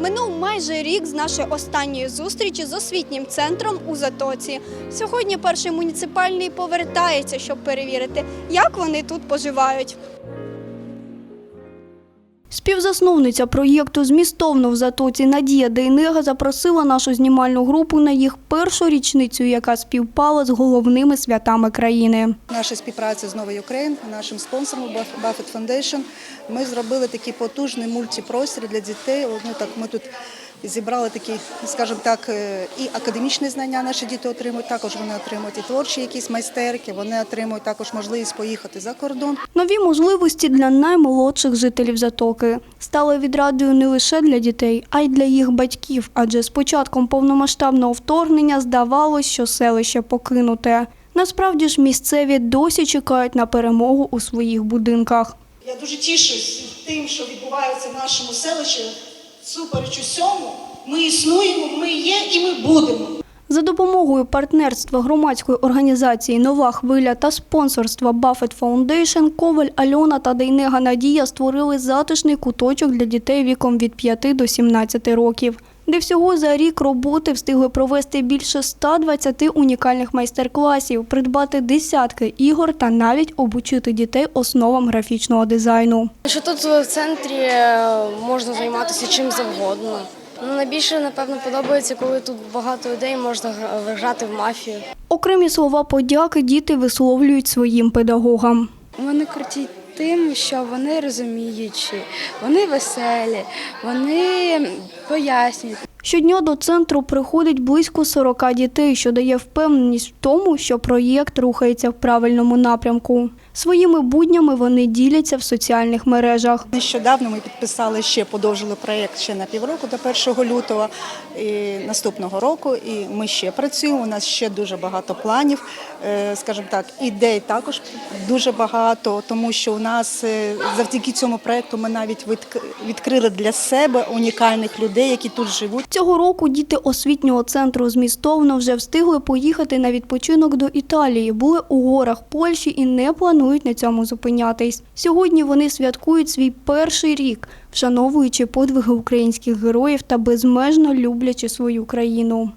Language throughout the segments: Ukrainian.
Минув майже рік з нашої останньої зустрічі з освітнім центром у Затоці. Сьогодні перший муніципальний повертається, щоб перевірити, як вони тут поживають. Співзасновниця проєкту Змістовно в Затоці Надія Дейнега запросила нашу знімальну групу на їх першу річницю, яка співпала з головними святами країни. Наша співпраця з Новою Україн, нашим спонсором Buffett Foundation, ми зробили такий потужний мультипростір для дітей. Ну так ми тут зібрали такі, скажімо так, е, і академічні знання наші діти отримують. Також вони отримують і творчі якісь майстерки. Вони отримують також можливість поїхати за кордон. Нові можливості для наймолодших жителів Затоки стали відрадою не лише для дітей, а й для їх батьків. Адже з початком повномасштабного вторгнення здавалось, що селище покинуте. Насправді ж місцеві досі чекають на перемогу у своїх будинках. Я дуже тішусь тим, що відбувається в нашому селищі. Супереч усьому, ми існуємо, ми є і ми будемо. За допомогою партнерства громадської організації Нова хвиля та спонсорства Buffett Foundation Коваль Альона та Дейнега Надія створили затишний куточок для дітей віком від 5 до 17 років, де всього за рік роботи встигли провести більше 120 унікальних майстер-класів, придбати десятки ігор та навіть обучити дітей основам графічного дизайну. Що тут в центрі е, можна займатися чим завгодно. Ну, найбільше, напевно, подобається, коли тут багато людей можна гра- грати в мафію. Окремі слова подяки діти висловлюють своїм педагогам. Вони круті тим, що вони розуміючі, вони веселі, вони пояснюють. Щодня до центру приходить близько 40 дітей, що дає впевненість в тому, що проєкт рухається в правильному напрямку. Своїми буднями вони діляться в соціальних мережах. Нещодавно ми підписали ще подовжили проєкт ще на півроку до 1 лютого і наступного року. І ми ще працюємо. У нас ще дуже багато планів, е, скажімо так, ідей також дуже багато, тому що у нас е, завдяки цьому проєкту ми навіть відк- відкрили для себе унікальних людей, які тут живуть. Цього року діти освітнього центру змістовно вже встигли поїхати на відпочинок до Італії, були у горах Польщі і не планують на цьому зупинятись. Сьогодні вони святкують свій перший рік, вшановуючи подвиги українських героїв та безмежно люблячи свою країну.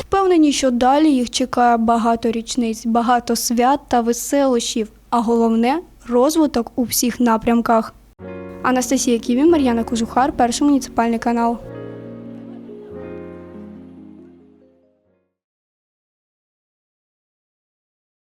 Впевнені, що далі їх чекає багато річниць, багато свят та веселощів, а головне розвиток у всіх напрямках. Анастасія Ківі, Мар'яна Кожухар, перший муніципальний канал.